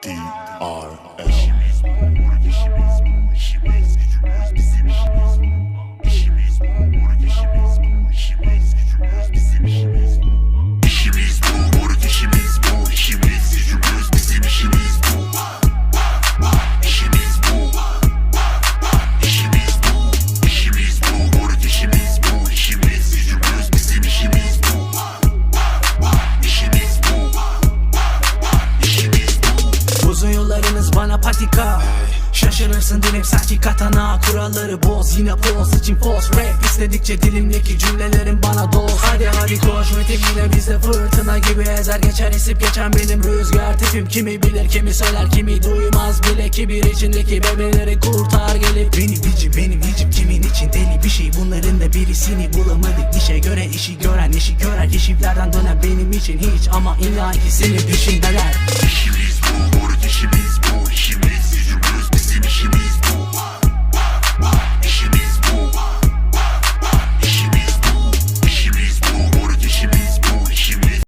DRL yollarınız bana patika. Şaşırırsın dilim sanki katana. Kuralları boz yine poz için poz. Rap istedikçe dilimdeki cümlelerin bana doz. Hadi hadi koş ritim yine bizde fırtına gibi Ezer. Geçer esip geçen benim rüzgar tipim. Kimi bilir kimi söyler kimi duymaz. Bile Kibir içindeki bebeleri kurtar gelip. Benim bici benim hicim kimin için deli bir şey? Bunların da birisini bulamadık. Dişe göre işi gören işi gören Keşiflerden dönen benim için hiç. Ama illa ki senin peşindeler